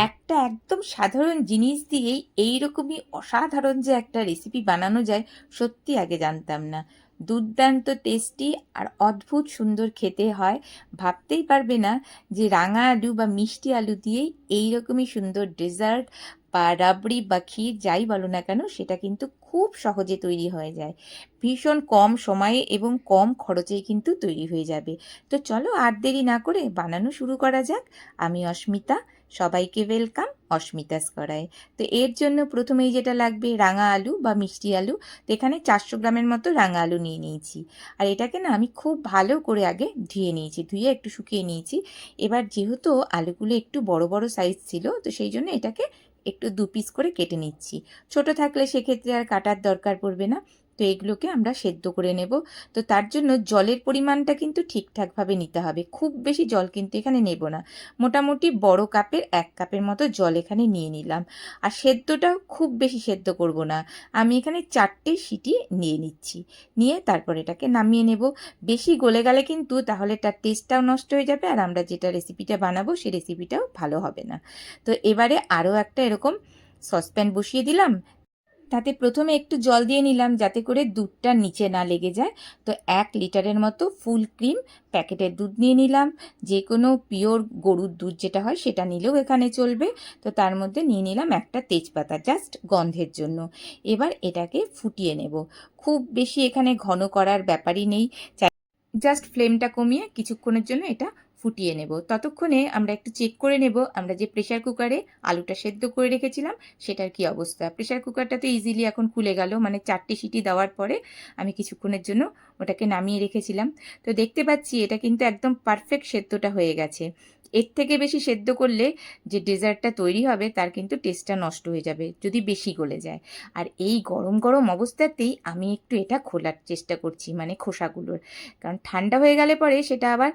একটা একদম সাধারণ জিনিস দিয়েই এইরকমই অসাধারণ যে একটা রেসিপি বানানো যায়, সত্যি আগে জানতাম না। দুর্দান্ত টেস্টি আর অদ্ভুত সুন্দর খেতে হয়। ভাবতেই পারবে না যে রাঙা আলু বা মিষ্টি আলু দিয়েই এইরকমই সুন্দর ডেজার্ট বা রাবড়ি বা ক্ষীর যাই বলো না কেন, সেটা কিন্তু খুব সহজে তৈরি হয়ে যায়। ভীষণ কম সময়ে এবং কম খরচেই কিন্তু তৈরি হয়ে যাবে। তো চলো আর দেরি না করে বানানো শুরু করা যাক। আমি অস্মিতা, সবাইকে ওয়েলকাম অস্মিতাস করায় তো এর জন্য প্রথমেই যেটা লাগবে, রাঙা আলু বা মিষ্টি আলু। তো এখানে চারশো গ্রামের মতো রাঙা আলু নিয়ে নিয়েছি। আর এটাকে না আমি খুব ভালো করে আগে ধুয়ে নিয়েছি, ধুয়ে একটু শুকিয়ে নিয়েছি। এবার যেহেতু আলুগুলো একটু বড় বড় সাইজ ছিল, তো সেই জন্য এটাকে একটু দু পিস করে কেটে নিচ্ছি। ছোট থাকলে সেক্ষেত্রে আর কাটার দরকার পড়বে না। তো এগুলোকে আমরা সেদ্ধ করে নেব। তো তার জন্য জলের পরিমাণটা কিন্তু ঠিকঠাকভাবে নিতে হবে। খুব বেশি জল কিন্তু এখানে নেব না। মোটামুটি বড় কাপের এক কাপের মতো জল এখানে নিয়ে নিলাম। আর সেদ্ধটা খুব বেশি সেদ্ধ করব না। আমি এখানে চারটে সিটি নিয়ে নিচ্ছি। নিয়ে তারপর এটাকে নামিয়ে নেব। বেশি গলে গেলে কিন্তু তাহলে তার টেস্টটাও নষ্ট হয়ে যাবে আর আমরা যেটা রেসিপিটা বানাবো সেই রেসিপিটাও ভালো হবে না। তো এবারে আরও একটা এরকম সসপ্যান বসিয়ে দিলাম। তাতে প্রথমে একটু জল দিয়ে নিলাম যাতে করে দুধটা নিচে না লেগে যায়। তো এক লিটারের মতো ফুল ক্রিম প্যাকেটের দুধ নিয়ে নিলাম। যে কোনো পিওর গরুর দুধ যেটা হয় সেটা নিলেও এখানে চলবে। তো তার মধ্যে নিয়ে নিলাম একটা তেজপাতা, জাস্ট গন্ধের জন্য। এবার এটাকে ফুটিয়ে নেব। খুব বেশি এখানে ঘন করার ব্যাপারই নেই। জাস্ট ফ্লেমটা কমিয়ে কিছুক্ষণের জন্য এটা ফুটিয়ে নেব। ততক্ষণে আমরা একটু চেক করে নেব। আমরা যে প্রেশার কুকারে আলুটা সেদ্ধ করে রেখেছিলাম, সেটার কি অবস্থা? প্রেশার কুকারটা তো ইজিলি এখন খুলে গেল। মানে চারটে সিটি দেওয়ার পরে আমি কিছুক্ষণের জন্য ওটাকে নামিয়ে রেখেছিলাম। তো দেখতে পাচ্ছি এটা কিন্তু একদম পারফেক্ট সেদ্ধটা হয়ে গেছে। এর থেকে বেশি সেদ্ধ করলে যে ডেজার্টটা তৈরি হবে, তার কিন্তু টেস্টটা নষ্ট হয়ে যাবে, যদি বেশি গলে যায়। আর এই গরম গরম অবস্থাতেই আমি একটু এটা খোলার চেষ্টা করছি মানে খোসাগুলোর। কারণ ঠান্ডা হয়ে গেলে পরে সেটা আবার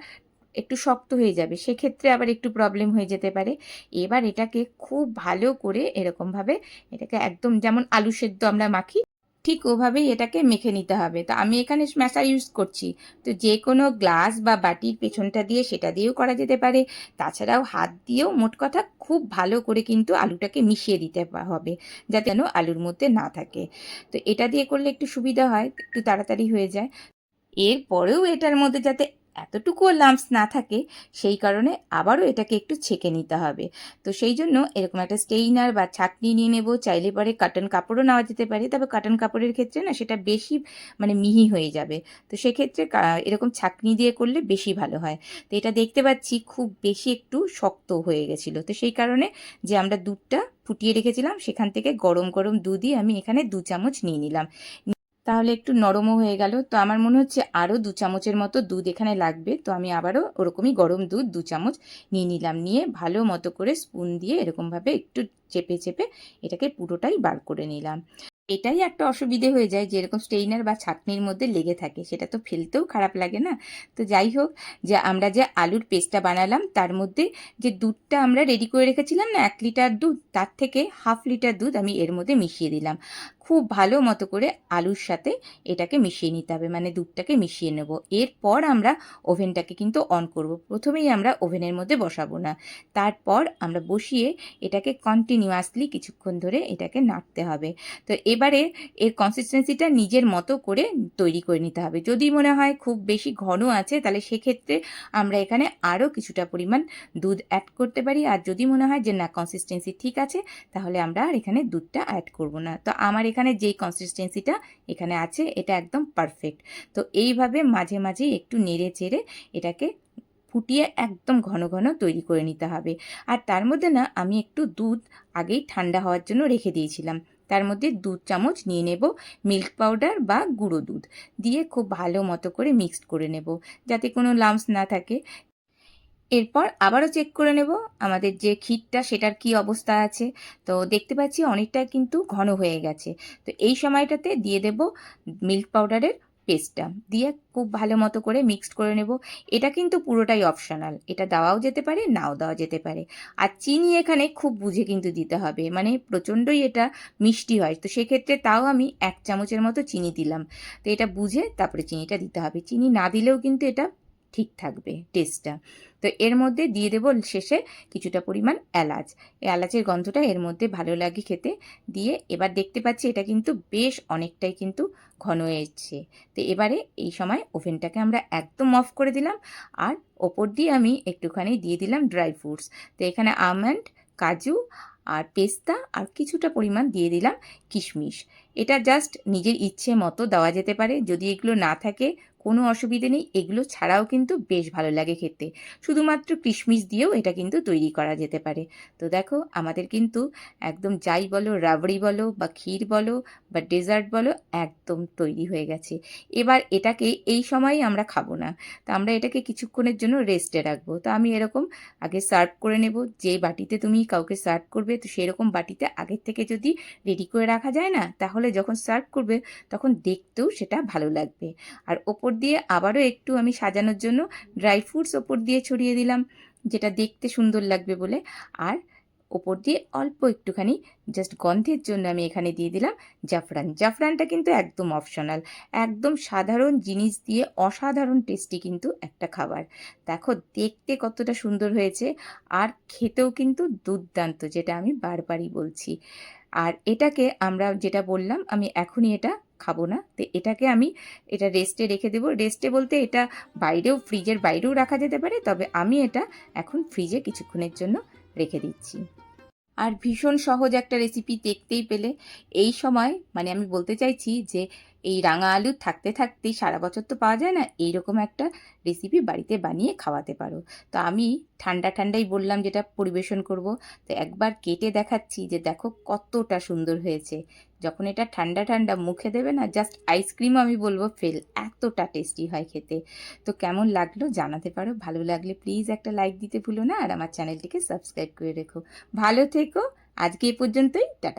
একটু শক্ত হয়ে যাবে। সেক্ষেত্রে আবার একটু প্রবলেম হয়ে যেতে পারে। এবার এটাকে খুব ভালো করে এরকমভাবে এটাকে একদম যেমন আলু সেদ্ধ আমরা মাখি, ঠিক ওভাবেই এটাকে মেখে নিতে হবে। তো আমি এখানে স্ম্যাশার ইউজ করছি। তো যে কোনো গ্লাস বা বাটির পেছনটা দিয়ে সেটা দিয়েও করা যেতে পারে। তাছাড়াও হাত দিয়েও মোট কথা খুব ভালো করে কিন্তু আলুটাকে মিশিয়ে দিতে হবে। যাতে যেন আলুর মধ্যে না থাকে। তো এটা দিয়ে করলে একটু সুবিধা হয়, একটু তাড়াতাড়ি হয়ে যায়। এরপরেও এটার মধ্যে যাতে এতটুকুও লাম্পস না থাকে, সেই কারণে আবারও এটাকে একটু ছেঁকে নিতে হবে। তো সেই জন্য এরকম একটা স্টেইনার বা ছাকনি নিয়ে নেব, চাইলে পরে কাটন কাপড়ও নেওয়া যেতে পারে, তবে কাটন কাপড়ের ক্ষেত্রে না সেটা বেশি মানে মিহি হয়ে যাবে। তো সেক্ষেত্রে এরকম ছাকনি দিয়ে করলে বেশি ভালো হয়। তো এটা দেখতে পাচ্ছি খুব বেশি একটু শক্ত হয়ে গেছিল। তো সেই কারণে যে আমরা দুধটা ফুটিয়ে রেখেছিলাম, সেখান থেকে গরম গরম দুধই আমি এখানে দু চামচ নিয়ে নিলাম। তাহলে একটু নরমও হয়ে গেল। তো আমার মনে হচ্ছে আরও দু চামচের মতো দুধ এখানে লাগবে। তো আমি আবারও ওরকমই গরম দুধ দু চামচ নিয়ে নিলাম। নিয়ে ভালো মতো করে স্পুন দিয়ে এরকমভাবে একটু চেপে চেপে এটাকে পুরোটাই বার করে নিলাম। এটাই একটা অসুবিধে হয়ে যায় যেরকম স্টেইনার বা ছাকনির মধ্যে লেগে থাকে। সেটা তো ফেলতেও খারাপ লাগে না। তো যাই হোক, যে আমরা যে আলুর পেস্টটা বানালাম, তার মধ্যে যে দুধটা আমরা রেডি করে রেখেছিলাম না, এক লিটার দুধ, তার থেকে হাফ লিটার দুধ আমি এর মধ্যে মিশিয়ে দিলাম। খুব ভালো মতো করে আলুর সাথে এটাকে মিশিয়ে নিতে হবে। মানে দুধটাকে মিশিয়ে নেব। এরপর আমরা ওভেনটাকে কিন্তু অন করব। প্রথমেই আমরা ওভেনের মধ্যে বসাবো না। তারপর আমরা বসিয়ে এটাকে কন্টিনিউয়াসলি কিছুক্ষণ ধরে এটাকে নাড়তে হবে। তো এবারে এর কনসিস্টেন্সিটা নিজের মতো করে তৈরি করে নিতে হবে। যদি মনে হয় খুব বেশি ঘন আছে, তাহলে সেক্ষেত্রে আমরা এখানে আরও কিছুটা পরিমাণ দুধ অ্যাড করতে পারি। আর যদি মনে হয় যে না কনসিস্টেন্সি ঠিক আছে, তাহলে আমরা আর এখানে দুধটা অ্যাড করব না। তো আমার এখানে যেই কনসিস্টেন্সিটা এখানে আছে, এটা একদম পারফেক্ট তো এইভাবে মাঝে মাঝে একটু নেড়ে চেড়ে এটাকে ফুটিয়ে একদম ঘন ঘন তৈরি করে নিতে হবে। আর তার মধ্যে না, আমি একটু দুধ আগেই ঠান্ডা হওয়ার জন্য রেখে দিয়েছিলাম। তার মধ্যে দু চামচ নিয়ে নেব মিল্ক পাউডার বা গুঁড়ো দুধ। দিয়ে খুব ভালো মতো করে মিক্সড করে নেব, যাতে কোনো লাম্পস না থাকে। এরপর আবারও চেক করে নেব আমাদের যে ক্ষীরটা সেটার কি অবস্থা আছে। তো দেখতে পাচ্ছি অনেকটা কিন্তু ঘন হয়ে গেছে। তো এই সময়টাতে দিয়ে দেব মিল্ক পাউডারের পেস্টটা দিয়ে খুব ভালো মতো করে মিক্সড করে নেব। এটা কিন্তু পুরোটাই অপশনাল এটা দেওয়াও যেতে পারে, নাও দেওয়া যেতে পারে। আর চিনি এখানে খুব বুঝে কিন্তু দিতে হবে। মানে প্রচণ্ডই এটা মিষ্টি হয়। তো সেক্ষেত্রে তাও আমি এক চামচের মতো চিনি দিলাম। তো এটা বুঝে তারপরে চিনিটা দিতে হবে। চিনি না দিলেও কিন্তু এটা ঠিক থাকবে টেস্টটা তো এর মধ্যে দিয়ে দেবো শেষে কিছুটা পরিমাণ এলাচ। এলাচের গন্ধটা এর মধ্যে ভালো লাগে খেতে। দিয়ে এবার দেখতে পাচ্ছি এটা কিন্তু বেশ অনেকটাই কিন্তু ঘন হয়েছে। তো এবারে এই সময় ওভেনটাকে আমরা একদম অফ করে দিলাম। আর ওপর দিয়ে আমি একটুখানি দিয়ে দিলাম ড্রাই ফ্রুটস তো এখানে আমন্ড কাজু আর পেস্তা আর কিছুটা পরিমাণ দিয়ে দিলাম কিশমিশ। এটা জাস্ট নিজের ইচ্ছে মতো দেওয়া যেতে পারে। যদি এগুলো না থাকে কোনো অসুবিধে নেই। এগুলো ছাড়াও কিন্তু বেশ ভালো লাগে খেতে। শুধুমাত্র কিশমিশ দিয়েও এটা কিন্তু তৈরি করা যেতে পারে। তো দেখো, আমাদের কিন্তু একদম যাই বলো, রাবড়ি বলো বা ক্ষীর বলো বা ডেজার্ট বলো, একদম তৈরি হয়ে গেছে। এবার এটাকে এই সময়ই আমরা খাব না। তো আমরা এটাকে কিছুক্ষণের জন্য রেস্টে রাখব। তো আমি এরকম আগে সার্ভ করে নেব। যে বাটিতে তুমি কাউকে সার্ভ করবে, তো সেরকম বাটিতে আগের থেকে যদি রেডি করে রাখা যায় না, তাহলে যখন সার্ভ করবে, তখন দেখতেও সেটা ভালো লাগবে। আর ওপর দিয়ে আবারও একটু আমি সাজানোর জন্য ড্রাই ফ্রুটস ওপর দিয়ে ছড়িয়ে দিলাম, যেটা দেখতে সুন্দর লাগবে বলে। আর ওপর দিয়ে অল্প একটুখানি জাস্ট গন্ধের জন্য আমি এখানে দিয়ে দিলাম জাফরান। জাফরানটা কিন্তু একদম অপশনাল একদম সাধারণ জিনিস দিয়ে অসাধারণ টেস্টি কিন্তু একটা খাবার। দেখো, দেখতে কতটা সুন্দর হয়েছে, আর খেতেও কিন্তু দুর্দান্ত, যেটা আমি বারবারই বলছি। আর এটাকে আমরা যেটা বললাম, আমি এখনই এটা খাব না। তো এটাকে আমি, এটা রেস্টে রেখে দেবো। রেস্টে বলতে এটা বাইরেও ফ্রিজের বাইরেও রাখা যেতে পারে, তবে আমি এটা এখন ফ্রিজে কিছুক্ষণের জন্য রেখে দিচ্ছি। আর ভীষণ সহজ একটা রেসিপি দেখতেই পেলে। এই সময় মানে আমি বলতে চাইছি যে, এই রাঙা আলু থাকতে থাকতেই সারা বছর তো পাওয়া যায় না, এইরকম একটা রেসিপি বাড়িতে বানিয়ে খাওয়াতে পারো। তো আমি ঠান্ডা ঠান্ডাই বললাম যেটা পরিবেশন করব। তো একবার কেটে দেখাচ্ছি যে, দেখো কতটা সুন্দর হয়েছে। যখন এটা ঠান্ডা ঠান্ডা মুখে দেবে না জাস্ট আইসক্রিম আমি বলব, ফেল, এতটা টেস্টি হয় খেতে। তো কেমন লাগল জানাতে পারো, ভালো লাগলে প্লিজ একটা লাইক দিতে ভুলো না, আর আমার চ্যানেলটিকে সাবস্ক্রাইব করে রেখো। ভালো থেকো, আজকে এ পর্যন্তই, টাটা।